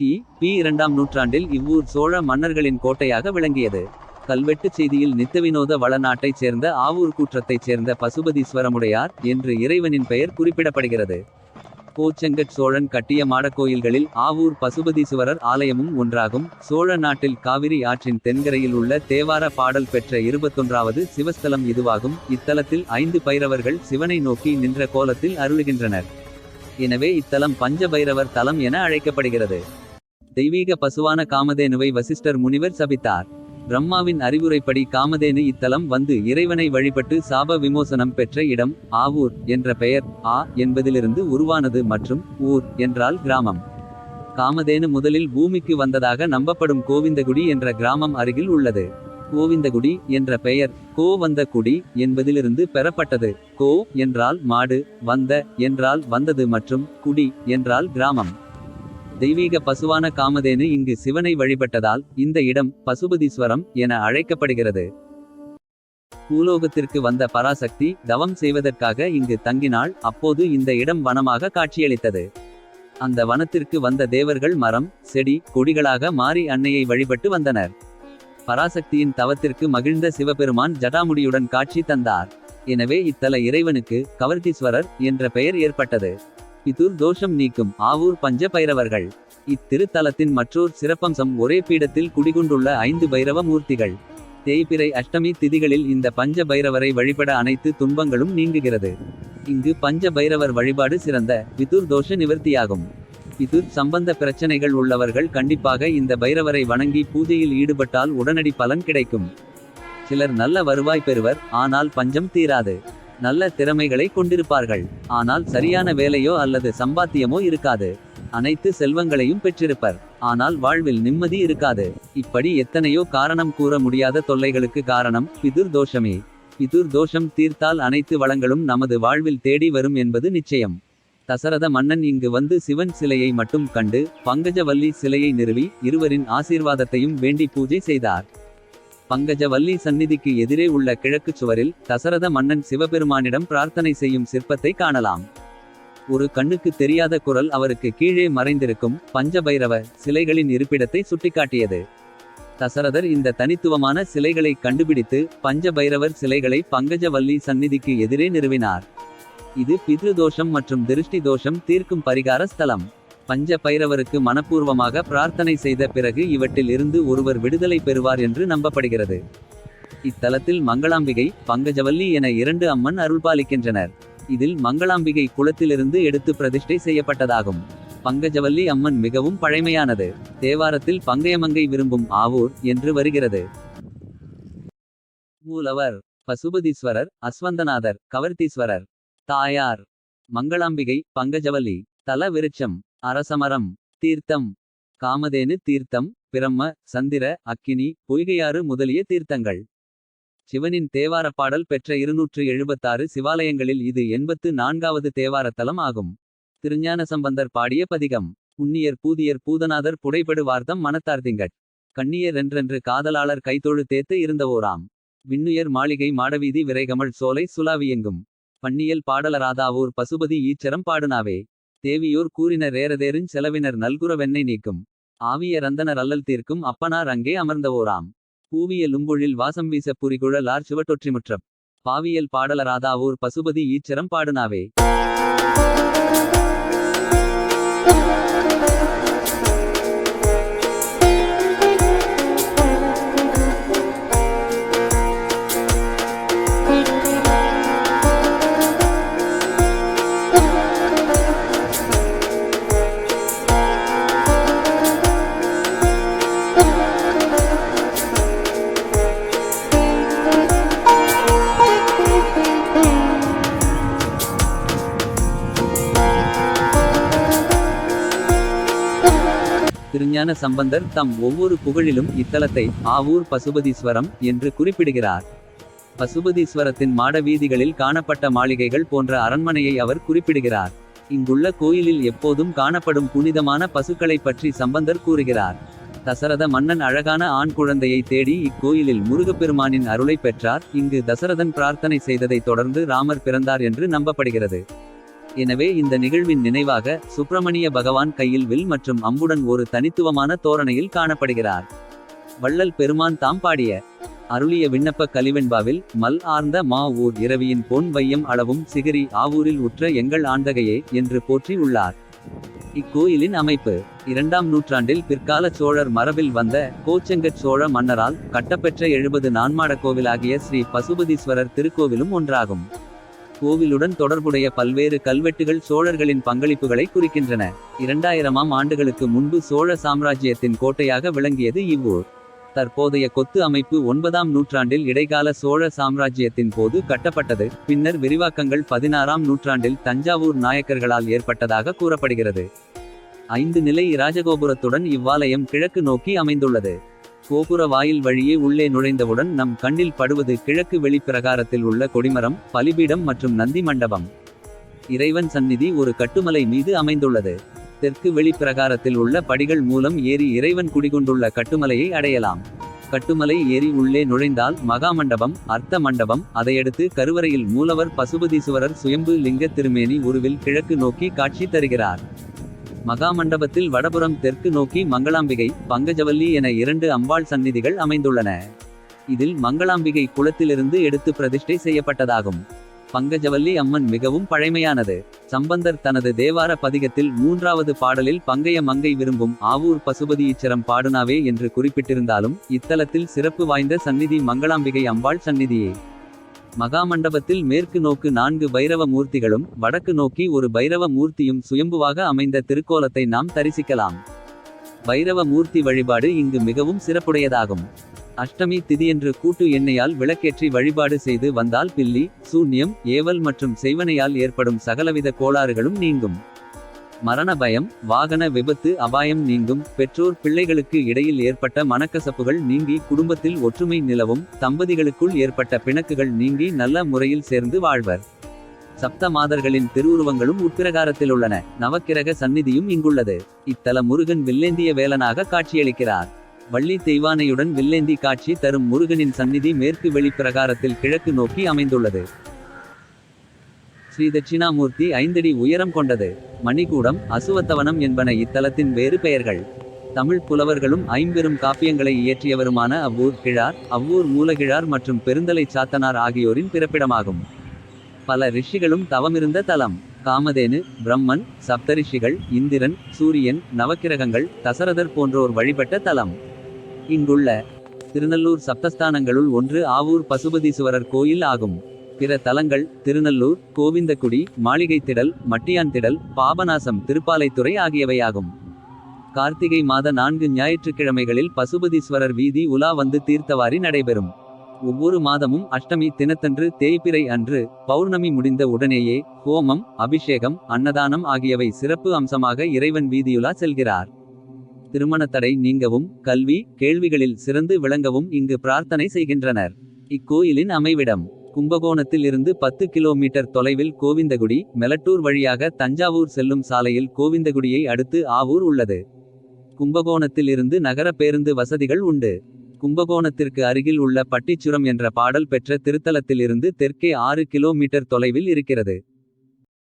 கி. B. இரண்டாம் நூற்றாண்டில் இவ்வூர் சோழ மன்னர்களின் கோட்டையாக விளங்கியது. கல்வெட்டுச் செய்தியில் நித்தவினோத வளநாட்டைச் சேர்ந்த ஆவூர் கூற்றத்தைச் சேர்ந்த பசுபதீஸ்வரமுடையார் என்று இறைவனின் பெயர் குறிப்பிடப்படுகிறது. கோச்செங்கட் சோழன் கட்டிய மாடக்கோயில்களில் ஆவூர் பசுபதீஸ்வரர் ஆலயமும் ஒன்றாகும். சோழ நாட்டில் காவிரி ஆற்றின் தென்கரையில் உள்ள தேவார பாடல் பெற்ற இருபத்தொன்றாவது சிவஸ்தலம் இதுவாகும். இத்தலத்தில் ஐந்து பைரவர்கள் சிவனை நோக்கி நின்ற கோலத்தில் அருளுகின்றனர். எனவே இத்தலம் பஞ்ச பைரவர் தலம் என அழைக்கப்படுகிறது. தெய்வீக பசுவான காமதேனுவை வசிஷ்டர் முனிவர் சபித்தார். பிரம்மாவின் அறிவுரைப்படி காமதேனு இத்தலம் வந்து இறைவனை வழிபட்டு சாப விமோசனம் பெற்ற இடம் ஆவூர் என்ற பெயர் ஆ என்பதிலிருந்து உருவானது மற்றும் ஊர் என்றால் கிராமம். காமதேனு முதலில் பூமிக்கு வந்ததாக நம்பப்படும் கோவிந்தகுடி என்ற கிராமம் அருகில் உள்ளது. கோவிந்தகுடி என்ற பெயர் கோ வந்த குடி என்பதிலிருந்து பெறப்பட்டது. கோ என்றால் மாடு வந்த என்றால் வந்தது மற்றும் குடி என்றால் கிராமம். தெய்வீக பசுவான காமதேனு இங்கு சிவனை வழிபட்டதால் இந்த இடம் பசுபதீஸ்வரம் என அழைக்கப்படுகிறது. பூலோகத்திற்கு வந்த பராசக்தி தவம் செய்வதற்காக இங்கு தங்கினாள் அப்போது இந்த இடம் வனமாக காட்சியளித்தது. அந்த வனத்திற்கு வந்த தேவர்கள் மரம் செடி கொடிகளாக மாறி அன்னையை வழிபட்டு வந்தனர். பராசக்தியின் தவத்திற்கு மகிழ்ந்த சிவபெருமான் ஜடாமுடியுடன் காட்சி தந்தார். எனவே இத்தல இறைவனுக்கு கவர்த்தீஸ்வரர் என்ற பெயர் ஏற்பட்டது. பிதுர் தோஷம் நீக்கும் ஆவூர் பஞ்ச பைரவர்கள் இத்திருத்தலத்தின் மற்றோர் சிறப்பம்சம் ஒரே பீடத்தில் குடிகொண்டுள்ள ஐந்து பைரவ மூர்த்திகள். தேய்பிறை அஷ்டமி திதிகளில் இந்த பஞ்ச பைரவரை வழிபட அனைத்து துன்பங்களும் நீங்குகிறது. இங்கு பஞ்ச பைரவர் வழிபாடு சிறந்த பிதுர் தோஷ நிவர்த்தியாகும். பிதுர் சம்பந்த பிரச்சனைகள் உள்ளவர்கள் கண்டிப்பாக இந்த பைரவரை வணங்கி பூஜையில் ஈடுபட்டால் உடனடி பலன் கிடைக்கும். சிலர் நல்ல வருவாய் பெறுவர் ஆனால் பஞ்சம் தீராது. நல்ல திறமைகளை கொண்டிருப்பார்கள். ஆனால் சரியான வேலையோ அல்லது சம்பாத்தியமோ இருக்காது. அனைத்து செல்வங்களையும் பெற்றிருப்பர். ஆனால் வாழ்வில் நிம்மதி இருக்காது. இப்படி எத்தனையோ காரணம் கூற முடியாத தொல்லைகளுக்கு காரணம் பிதுர் தோஷமே பிதுர் தோஷம் தீர்த்தால் அனைத்து வளங்களும் நமது வாழ்வில் தேடி வரும் என்பது நிச்சயம். தசரத மன்னன் இங்கு வந்து சிவன் சிலையை மட்டும் கண்டு பங்கஜவல்லி சிலையை நிறுவி இருவரின் ஆசீர்வாதத்தையும் வேண்டி பூஜை செய்தார். பங்கஜவல்லி சந்நிதிக்கு எதிரே உள்ள கிழக்குச் சுவரில் தசரத மன்னன் சிவபெருமானிடம் பிரார்த்தனை செய்யும் சிற்பத்தை காணலாம். ஒரு கண்ணுக்கு தெரியாத குரல் அவருக்கு கீழே மறைந்திருக்கும் பஞ்சபைரவ சிலைகளின் இருப்பிடத்தை சுட்டிக்காட்டியது. தசரதர் இந்த தனித்துவமான சிலைகளை கண்டுபிடித்து பஞ்சபைரவர் சிலைகளை பங்கஜவல்லி சந்நிதிக்கு எதிரே நிறுவினார். இது பித்ருதோஷம் மற்றும் திருஷ்டி தோஷம் தீர்க்கும் பரிகார ஸ்தலம். பஞ்ச பைரவருக்கு மனப்பூர்வமாக பிரார்த்தனை செய்த பிறகு இவற்றில் இருந்து ஒருவர் விடுதலை பெறுவார் என்று நம்பப்படுகிறது. இத்தலத்தில் மங்களாம்பிகை பங்கஜவல்லி என இரண்டு அம்மன் அருள்பாலிக்கின்றனர். இதில் மங்களாம்பிகை குளத்திலிருந்து எடுத்து பிரதிஷ்டை செய்யப்பட்டதாகும். பங்கஜவல்லி அம்மன் மிகவும் பழைமையானது. தேவாரத்தில் பங்கயமங்கை விரும்பும் ஆவூர் என்று வருகிறது. மூலவர் பசுபதீஸ்வரர் அஸ்வந்தநாதர் கவர்த்தீஸ்வரர் தாயார் மங்களாம்பிகை பங்கஜவல்லி தல விருட்சம் அரசமரம் தீர்த்தம் காமதேனு தீர்த்தம் பிரம்ம சந்திர அக்கினி பொய்கையாறு முதலிய தீர்த்தங்கள். சிவனின் தேவார பாடல் பெற்ற இருநூற்று எழுபத்தாறு சிவாலயங்களில் இது எண்பத்து நான்காவது தேவாரத்தலம் ஆகும். திருஞான சம்பந்தர் பாடிய பதிகம் உன்னியர் பூதியர் பூதநாதர் புடைபடு வார்த்தம் மனத்தார்த்திங்கட் கண்ணியர் என்றென்று காதலாளர் கைத்தொழு தேத்து இருந்தவோராம். விண்ணுயர் மாளிகை மாடவீதி விரைகமள் சோலை சுலாவியெங்கும். பன்னியல் பாடலராதாவூர் பசுபதி ஈச்சரம் பாடுனாவே. தேவியோர் கூறினர் ஏறதேருஞ் செலவினர் நல்குரவெண்ணை நீக்கும். ஆவிய ரந்தனர் அல்லல் தீர்க்கும் அப்பனார் அங்கே அமர்ந்தவோராம் பூவிய லும்பொழில் வாசம் வீச புரிகுழலார் சிவட்டொற்றிமுற்றப். பாவியல் பாடலராதாவூர் பசுபதி ஈச்சரம் பாடுனாவே. திருஞான சம்பந்தர் தம் ஒவ்வொரு புகழிலும் இத்தலத்தை ஆவூர் பசுபதீஸ்வரம் என்று குறிப்பிடுகிறார். பசுபதீஸ்வரத்தின் மாட வீதிகளில் காணப்பட்ட மாளிகைகள் போன்ற அரண்மனையை அவர் குறிப்பிடுகிறார். இங்குள்ள கோயிலில் எப்போதும் காணப்படும் புனிதமான பசுக்களைப் பற்றி சம்பந்தர் கூறுகிறார். தசரத மன்னன் அழகான ஆண் குழந்தையை தேடி இக்கோயிலில் முருகப்பெருமானின் அருளை பெற்றார். இங்கு தசரதன் பிரார்த்தனை செய்ததைத் தொடர்ந்து ராமர் பிறந்தார் என்று நம்பப்படுகிறது. எனவே இந்த நிகழ்வின் நினைவாக சுப்பிரமணிய பகவான் கையில் வில் மற்றும் அம்புடன் ஒரு தனித்துவமான தோரணையில் காணப்படுகிறார். வள்ளல் பெருமான் தாம் பாடிய அருளிய விண்ணப்ப கலிவெண்பாவில் மல் ஆர்ந்த மா ஊர் இரவியின் பொன் வையம் அளவும் சிகரி ஆவூரில் உற்ற எங்கள் ஆண்டகையே என்று போற்றி உள்ளார். இக்கோயிலின் அமைப்பு இரண்டாம் நூற்றாண்டில் பிற்கால சோழர் மரபில் வந்த கோச்செங்கச் சோழ மன்னரால் கட்டப்பெற்ற எழுபது நான்மாட கோவிலாகிய ஸ்ரீ பசுபதீஸ்வரர் திருக்கோவிலும் ஒன்றாகும். கோவிலுடன் தொடர்புடைய பல்வேறு கல்வெட்டுகள் சோழர்களின் பங்களிப்புகளை குறிக்கின்றன. இரண்டாயிரமாம் ஆண்டுகளுக்கு முன்பு சோழ சாம்ராஜ்யத்தின் கோட்டையாக விளங்கியது இவ்வூர். தற்போதைய கொத்து அமைப்பு ஒன்பதாம் நூற்றாண்டில் இடைக்கால சோழ சாம்ராஜ்யத்தின் போது கட்டப்பட்டது. பின்னர் விரிவாக்கங்கள் பதினாறாம் நூற்றாண்டில் தஞ்சாவூர் நாயக்கர்களால் ஏற்பட்டதாக கூறப்படுகிறது. ஐந்து நிலை இராஜகோபுரத்துடன் இவ்வாலயம் கிழக்கு நோக்கி அமைந்துள்ளது. கோபுர வாயில் வழியே உள்ளே நுழைந்தவுடன் நம் கண்ணில் படுவது கிழக்கு வெளிப்பிரகாரத்தில் உள்ள கொடிமரம் பலிபீடம் மற்றும் நந்தி மண்டபம். இறைவன் சந்நிதி ஒரு கட்டுமலை மீது அமைந்துள்ளது. தெற்கு வெளிப்பிரகாரத்தில் உள்ள படிகள் மூலம் ஏறி இறைவன் குடிகொண்டுள்ள கட்டுமலையை அடையலாம். கட்டுமலை ஏறி உள்ளே நுழைந்தால் மகாமண்டபம் அர்த்த மண்டபம் அதையடுத்து கருவறையில் மூலவர் பசுபதீஸ்வரர் சுயம்பு லிங்க திருமேனி உருவில் கிழக்கு நோக்கி காட்சி தருகிறார். மகாமண்டபத்தில் வடபுறம் தெற்கு நோக்கி மங்களாம்பிகை பங்கஜவல்லி என இரண்டு அம்பாள் சந்நிதிகள் அமைந்துள்ளன. இதில் மங்களாம்பிகை குளத்திலிருந்து எடுத்து பிரதிஷ்டை செய்யப்பட்டதாகும். பங்கஜவல்லி அம்மன் மிகவும் பழைமையானது. சம்பந்தர் தனது தேவார பதிகத்தில் மூன்றாவது பாடலில் பங்கைய மங்கை விரும்பும் ஆவூர் பசுபதி இச்சரம் பாடுனாவே என்று குறிப்பிட்டிருந்தாலும் இத்தலத்தில் சிறப்பு வாய்ந்த சந்நிதி மங்களாம்பிகை அம்பாள் சந்நிதியே. மகாமண்டபத்தில் மேற்கு நோக்கு நான்கு பைரவ மூர்த்திகளும் வடக்கு நோக்கி ஒரு பைரவ மூர்த்தியும் சுயம்புவாக அமைந்த திருக்கோலத்தை நாம் தரிசிக்கலாம். பைரவ மூர்த்தி வழிபாடு இங்கு மிகவும் சிறப்புடையதாகும். அஷ்டமி திதியன்று கூட்டு எண்ணெயால் விளக்கேற்றி வழிபாடு செய்து வந்தால் பில்லி சூன்யம் ஏவல் மற்றும் செய்வனையால் ஏற்படும் சகலவித கோளாறுகளும் நீங்கும். மரண பயம் வாகன விபத்து அபாயம் நீங்கும். பெற்றோர் பிள்ளைகளுக்கு இடையில் ஏற்பட்ட மனக்கசப்புகள் நீங்கி குடும்பத்தில் ஒற்றுமை நிலவும். தம்பதிகளுக்குள் ஏற்பட்ட பிணக்குகள் நீங்கி நல்ல முறையில் சேர்ந்து வாழ்வர். சப்த மாதர்களின் திருவுருவங்களும் உட்பிரகாரத்தில் உள்ளன. நவக்கிரக சந்நிதியும் இங்குள்ளது. இத்தல முருகன் வில்லேந்திய வேலனாக காட்சியளிக்கிறார். வள்ளி தெய்வானையுடன் வில்லேந்தி காட்சி தரும் முருகனின் சந்நிதி மேற்கு வெளிப்பிரகாரத்தில் கிழக்கு நோக்கி அமைந்துள்ளது. ஸ்ரீ தட்சிணாமூர்த்தி ஐந்தடி உயரம் கொண்டது. மணிக்கூடம் அசுவத்தவனம் என்பன இத்தலத்தின் வேறு பெயர்கள். தமிழ் புலவர்களும் ஐம்பெரும் காப்பியங்களை இயற்றியவருமான அவ்வூர் கிழார் அவ்வூர் மூலகிழார் மற்றும் பெருந்தலை சாத்தனார் ஆகியோரின் பிறப்பிடமாகும். பல ரிஷிகளும் தவமிருந்த தலம். காமதேனு பிரம்மன் சப்தரிஷிகள் இந்திரன் சூரியன் நவக்கிரகங்கள் தசரதர் போன்றோர் வழிபட்ட தலம். இங்குள்ள திருநல்லூர் சப்தஸ்தானங்களுள் ஒன்று ஆவூர் பசுபதீஸ்வரர் கோயில் ஆகும். பிற தலங்கள் திருநல்லூர் கோவிந்தக்குடி மாளிகை திடல் மட்டியான் திடல் பாபநாசம் திருப்பாலைத்துறை ஆகியவையாகும். கார்த்திகை மாத நான்கு ஞாயிற்றுக்கிழமைகளில் பசுபதீஸ்வரர் வீதி உலா வந்து தீர்த்தவாரி நடைபெறும். ஒவ்வொரு மாதமும் அஷ்டமி தினத்தன்று தேய்பிறை அன்று பௌர்ணமி முடிந்த உடனேயே ஹோமம் அபிஷேகம் அன்னதானம் ஆகியவை சிறப்பு அம்சமாக இறைவன் வீதியுலா செல்கிறார். திருமண தடை நீங்கவும் கல்வி கேள்விகளில் சிறந்து விளங்கவும் இங்கு பிரார்த்தனை செய்கின்றனர். இக்கோயிலின் அமைவிடம் கும்பகோணத்தில் இருந்து பத்து கிலோமீட்டர் தொலைவில் கோவிந்தகுடி மெலட்டூர் வழியாக தஞ்சாவூர் செல்லும் சாலையில் கோவிந்தகுடியை அடுத்து ஆவூர் உள்ளது. கும்பகோணத்தில் இருந்து நகர பேருந்து வசதிகள் உண்டு. கும்பகோணத்திற்கு அருகில் உள்ள பட்டிச்சுரம் என்ற பாடல் பெற்ற திருத்தலத்தில் இருந்து தெற்கே ஆறு கிலோமீட்டர் தொலைவில் இருக்கிறது.